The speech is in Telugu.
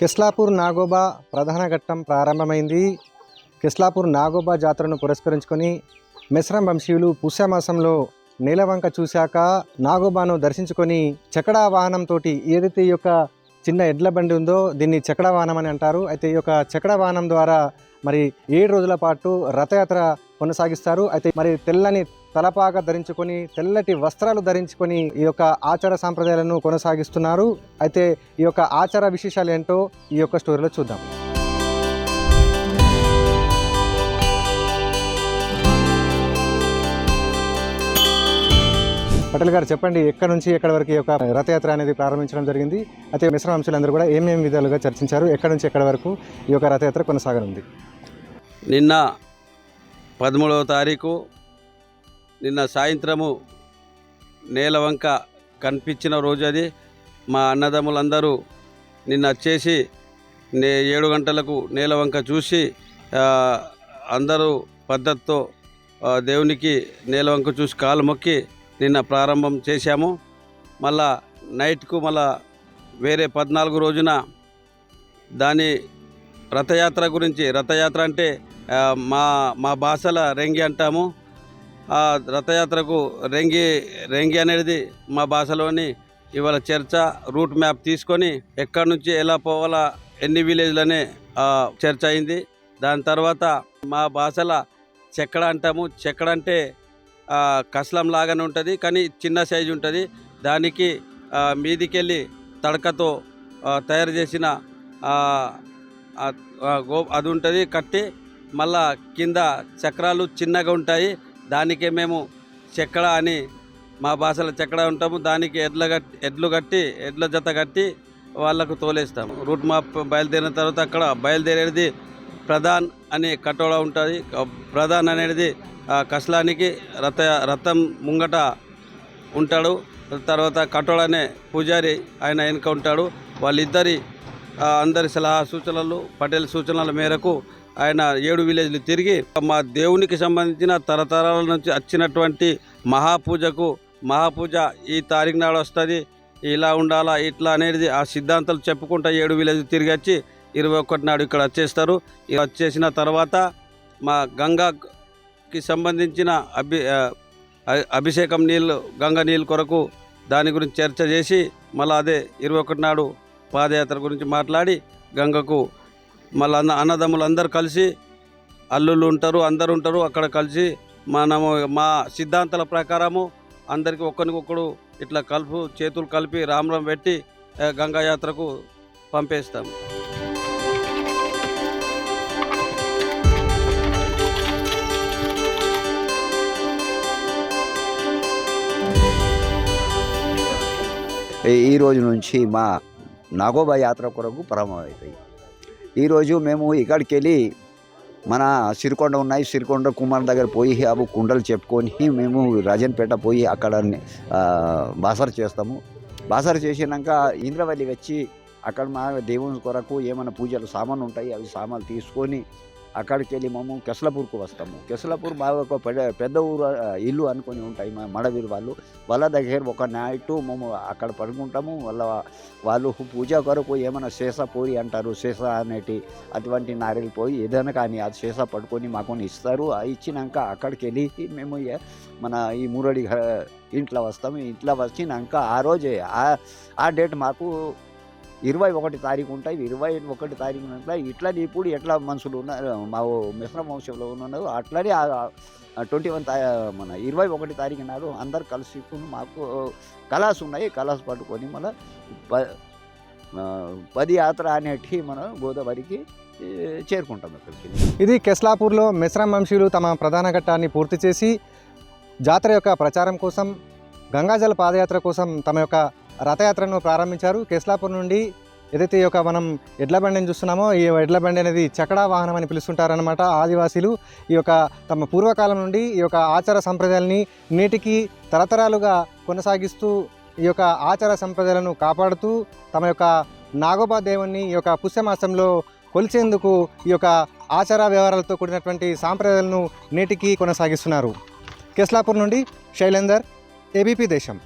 కిస్లాపూర్ నాగోబా ప్రధాన ఘట్టం ప్రారంభమైంది. కిస్లాపూర్ నాగోబా జాతరను పురస్కరించుకొని మిశ్రం వంశీయులు పుష్యమాసంలో నీలవంక చూశాక నాగోబాను దర్శించుకొని చకడా వాహనంతో ఏదైతే ఈ యొక్క చిన్న ఎడ్ల బండి ఉందో దీన్ని చకడా వాహనం అని అంటారు. అయితే ఈ యొక్క చకడా వాహనం ద్వారా మరి ఏడు రోజుల పాటు రథయాత్ర కొనసాగిస్తారు. అయితే మరి తెల్లని తలపాక ధరించుకొని తెల్లటి వస్త్రాలు ధరించుకొని ఈ యొక్క ఆచార సాంప్రదాయాలను కొనసాగిస్తున్నారు. అయితే ఈ యొక్క ఆచార విశేషాలు ఏంటో ఈ యొక్క స్టోరీలో చూద్దాం. పటేల్ గారు చెప్పండి ఎక్కడి నుంచి ఎక్కడి వరకు ఈ యొక్క రథయాత్ర అనేది ప్రారంభించడం జరిగింది? అయితే మిశ్రమ అంశాలందరూ కూడా ఏమేమి విధాలుగా చర్చించారు? ఎక్కడి నుంచి ఎక్కడి వరకు ఈ యొక్క రథయాత్ర కొనసాగనుంది? నిన్న పదమూడవ తారీఖు నిన్న సాయంత్రము నేలవంక కనిపించిన రోజు అది. మా అన్నదమ్ములందరూ నిన్న వచ్చేసి నే ఏడు గంటలకు నేలవంక చూసి అందరూ పద్ధతితో దేవునికి నేలవంక చూసి కాలు మొక్కి నిన్న ప్రారంభం చేశాము. మళ్ళా నైట్కు మళ్ళా వేరే పద్నాలుగు రోజున దాని రథయాత్ర గురించి రథయాత్ర అంటే మా మా భాషల రెంగి అంటాము. ఆ రథయాత్రకు రెంగి రెంగి అనేది మా భాషలోని ఇవాళ చర్చ రూట్ మ్యాప్ తీసుకొని ఎక్కడి నుంచి ఎలా పోవాలా ఎన్ని విలేజ్లనే చర్చ అయింది. దాని తర్వాత మా భాషల చెక్కడ అంటాము. చెక్కడ అంటే కసలం లాగానే ఉంటుంది కానీ చిన్న సైజు ఉంటుంది. దానికి మీదికెళ్ళి తడకతో తయారు చేసిన గో అది ఉంటుంది కట్టి మళ్ళా కింద చక్రాలు చిన్నగా ఉంటాయి. దానికే మేము చెక్కడ అని మా భాషలో చెక్కడ ఉంటాము దానికి ఎడ్ల కట్టి ఎడ్లు కట్టి ఎడ్ల జత కట్టి వాళ్ళకు తోలేస్తాము. రూట్ మాప్ బయలుదేరిన తర్వాత అక్కడ బయలుదేరేది ప్రధాన్ అనే కటోడా ఉంటుంది. ప్రధాన్ అనేది ఆ కస్లానికి రథ రథం ముంగట ఉంటాడు. తర్వాత కటోడ అనే పూజారి ఆయన వెనుక ఉంటాడు. వాళ్ళిద్దరి అందరి సలహా సూచనలు పటేల్ సూచనల మేరకు ఆయన ఏడు విలేజ్లు తిరిగి మా దేవునికి సంబంధించిన తరతరాల నుంచి వచ్చినటువంటి మహాపూజకు మహాపూజ ఈ తారీఖు నాడు వస్తుంది ఇలా ఉండాలా ఇట్లా అనేది ఆ సిద్ధాంతాలు చెప్పుకుంటా ఏడు విలేజ్ తిరిగి వచ్చి ఇరవై ఒకటి నాడు ఇక్కడ వచ్చేస్తారు. ఇక వచ్చేసిన తర్వాత మా గంగాకి సంబంధించిన అభి అభిషేకం నీళ్ళు గంగ నీళ్ళు కొరకు దాని గురించి చర్చ చేసి మళ్ళీ అదే ఇరవై ఒకటి నాడు పాదయాత్ర గురించి మాట్లాడి గంగకు మళ్ళీ అన్న అన్నదమ్ములు అందరు కలిసి అల్లుళ్ళు ఉంటారు అందరు ఉంటారు అక్కడ కలిసి. మనము మా సిద్ధాంతాల ప్రకారము అందరికి ఒక్కరికొక్కడు ఇట్లా కలుపు చేతులు కలిపి రామరం పెట్టి గంగాయాత్రకు గంగా యాత్రకు పంపేస్తాం ఈ- ఈ రోజు నుంచి మా నాగోబా యాత్ర కొరకు ప్రారంభమవుతాయి ఈరోజు మేము ఇక్కడికి వెళ్ళి మన సిరికొండ ఉన్నాయి. సిరికొండ కుమార్ దగ్గర పోయి అవి కుండలు చెప్పుకొని మేము రాజన్పేట పోయి అక్కడ బాసర చేస్తాము. బాసర చేసినాక ఇంద్రవల్లి వచ్చి అక్కడ మా దేవుని కొరకు ఏమైనా పూజలు సామాన్లు ఉంటాయి అవి సామాన్లు తీసుకొని అక్కడికి వెళ్ళి మేము కెసలపూర్కు వస్తాము. కెసలపూర్ బాగా ఒక పెద్ద పెద్ద ఊరు ఇల్లు అనుకొని ఉంటాయి మా మడవీరు వాళ్ళు. వాళ్ళ దగ్గర ఒక నైట్ మేము అక్కడ పడుకుంటాము. వాళ్ళ వాళ్ళు పూజ కొరకు ఏమైనా శేష పోయి అంటారు. శేష అనేటి అటువంటి నారీలు పోయి ఏదైనా కానీ అది శేష పట్టుకొని మాకు ఇస్తారు. ఇచ్చినాక అక్కడికి వెళ్ళి మేము మన ఈ మురడి ఇంట్లో వస్తాము. ఇంట్లో వచ్చినాక ఆ రోజే ఆ డేట్ మాకు ఇరవై ఒకటి తారీఖు ఉంటాయి ఇరవై ఒకటి తారీఖు ఉంటాయి. ఇట్లా ఇప్పుడు ఎట్లా మనుషులు ఉన్నారు మా మిశ్రమ వంశంలో ఉన్నారు అట్లనే ట్వంటీ వన్ మన ఇరవై ఒకటి తారీఖు నాడు అందరు కలిసి మాకు కళాస్ ఉన్నాయి. కళాస్ పట్టుకొని మన ప పది యాత్ర అనేటి మనం గోదావరికి చేరుకుంటాం అక్కడికి ఇది కెస్లాపూర్లో మిశ్రమ వంశీయులు తమ ప్రధాన ఘట్టాన్ని పూర్తి చేసి జాతర యొక్క ప్రచారం కోసం గంగాజల పాదయాత్ర కోసం తమ యొక్క రథయాత్రను ప్రారంభించారు. కెస్లాపూర్ నుండి ఏదైతే ఈ యొక్క మనం ఎడ్ల బండిని చూస్తున్నామో ఈ ఎడ్ల బండి అనేది చకడా వాహనం అని పిలుస్తుంటారనమాట ఆదివాసీలు. ఈ యొక్క తమ పూర్వకాలం నుండి ఈ యొక్క ఆచార సంప్రదాయాల్ని నేటికి తరతరాలుగా కొనసాగిస్తూ ఈ యొక్క ఆచార సంప్రదాయాలను కాపాడుతూ తమ యొక్క నాగోబా దేవుణ్ణి ఈ యొక్క పుష్యమాసంలో కొలిచేందుకు ఈ యొక్క ఆచార వ్యవహారాలతో కూడినటువంటి సాంప్రదాయాలను నేటికి కొనసాగిస్తున్నారు. కెస్లాపూర్ నుండి శైలేందర్ ఏబీపీ దేశం.